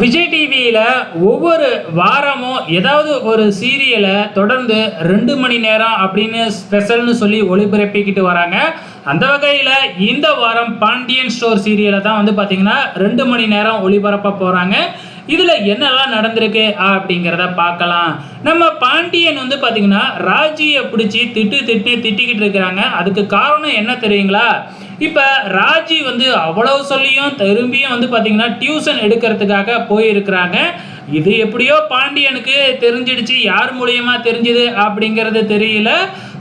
விஜய் டிவியில் ஒவ்வொரு வாரமும் ஏதாவது ஒரு சீரியலை தொடர்ந்து ரெண்டு மணி நேரம் அப்படின்னு ஸ்பெஷல்னு சொல்லி ஒளிபரப்பிக்கிட்டு வராங்க. அந்த வகையில் இந்த வாரம் பாண்டியன் ஸ்டோர் சீரியலை தான் வந்து பார்த்திங்கன்னா ரெண்டு மணி நேரம் ஒளிபரப்ப போகிறாங்க இதில் என்னெல்லாம் நடந்திருக்கு அப்படிங்கிறத பார்க்கலாம். நம்ம பாண்டியன் வந்து பார்த்திங்கன்னா ராஜியை பிடிச்சி திட்டு திட்டு திட்டிக்கிட்டு இருக்கிறாங்க. அதுக்கு காரணம் என்ன தெரியுங்களா? இப்போ ராஜி வந்து அவ்வளவு சொல்லியும் திரும்பியும் வந்து பார்த்தீங்கன்னா டியூஷன் எடுக்கிறதுக்காக போயிருக்கிறாங்க. இது எப்படியோ பாண்டியனுக்கு தெரிஞ்சிடுச்சு யார் மூலியமாக தெரிஞ்சுது அப்படிங்கிறது தெரியல.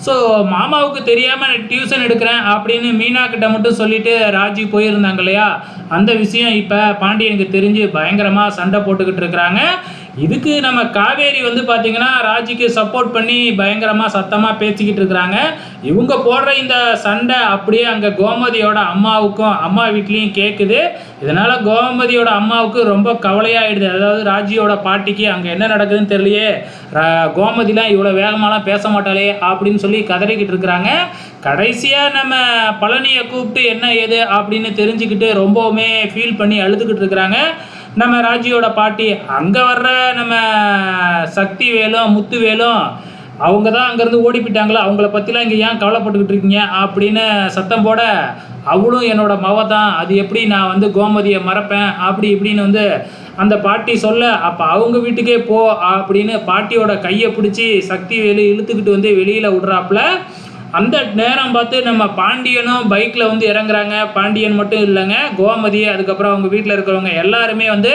ஸோ மாமாவுக்கு தெரியாமல் டியூஷன் எடுக்கிறேன் அப்படின்னு மீனா கிட்ட மட்டும் சொல்லிட்டு ராஜி போயிருந்தாங்க இல்லையா? அந்த விஷயம் இப்போ பாண்டியனுக்கு தெரிஞ்சு பயங்கரமாக சண்டை போட்டுக்கிட்டு இருக்கிறாங்க. இதுக்கு நம்ம காவேரி வந்து பார்த்தீங்கன்னா ராஜிக்கு சப்போர்ட் பண்ணி பயங்கரமாக சத்தமாக பேசிக்கிட்டு இருக்கிறாங்க. இவங்க போடுற இந்த சண்டை அப்படியே அங்கே கோமதியோட அம்மாவுக்கும் அம்மா வீட்லேயும் கேட்குது இதனால் கோமதியோட அம்மாவுக்கு ரொம்ப கவலையாகிடுது அதாவது ராஜியோட பாட்டிக்கு அங்கே என்ன நடக்குதுன்னு தெரியலையே. ரா- கோமதிலாம் இவ்வளோ வேகமாலாம் பேச மாட்டாளே அப்படின்னு சொல்லி கதறிக்கிட்டு இருக்கிறாங்க. கடைசியாக நம்ம பழனியை கூப்பிட்டு என்ன ஏது அப்படின்னு தெரிஞ்சுக்கிட்டு ரொம்பவுமே ஃபீல் பண்ணி அழுதுகிட்டு இருக்கிறாங்க. நம்ம ராஜியோட பாட்டி அங்கே வர்ற நம்ம சக்தி வேலும் முத்து வேலும் அவங்க தான் அங்கேருந்து ஓடி போயிட்டாங்களா? அவங்கள பற்றிலாம் இங்கே ஏன் கவலைப்பட்டுக்கிட்டு இருக்கீங்க? அப்படின்னு சத்தம் போட அவளும் என்னோட மவ தான். அது எப்படி நான் வந்து கோமதியை மறப்பேன்? அப்படி இப்படின்னு வந்து அந்த பாட்டி சொல்ல அப்போ அவங்க வீட்டுக்கே போ அப்படின்னு பாட்டியோட கையை பிடிச்சி சக்தி வேலு இழுத்துக்கிட்டு வந்து வெளியில் விட்றாப்புல அந்த நேரம் பார்த்து நம்ம பாண்டியனும் பைக்கில் வந்து இறங்குறாங்க. பாண்டியன் மட்டும் இல்லைங்க கோமதி அதுக்கப்புறம் அவங்க வீட்டில் இருக்கிறவங்க எல்லாருமே வந்து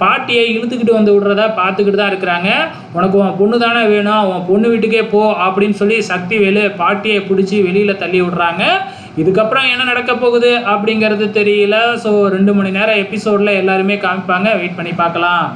பாட்டியை இழுத்துக்கிட்டு வந்து விடுறத பார்த்துக்கிட்டு தான் இருக்கிறாங்க. உனக்கு உன் பொண்ணு தானே வேணும் உன் பொண்ணு வீட்டுக்கே போ அப்படின்னு சொல்லி சக்தி வேலு பாட்டியை பிடிச்சி வெளியில் தள்ளி விடுறாங்க. இதுக்கப்புறம் என்ன நடக்க போகுது அப்படிங்கிறது தெரியல. ஸோ ரெண்டு மணி நேரம் எபிசோடில் எல்லாருமே காமிப்பாங்க. வெயிட் பண்ணி பார்க்கலாம்.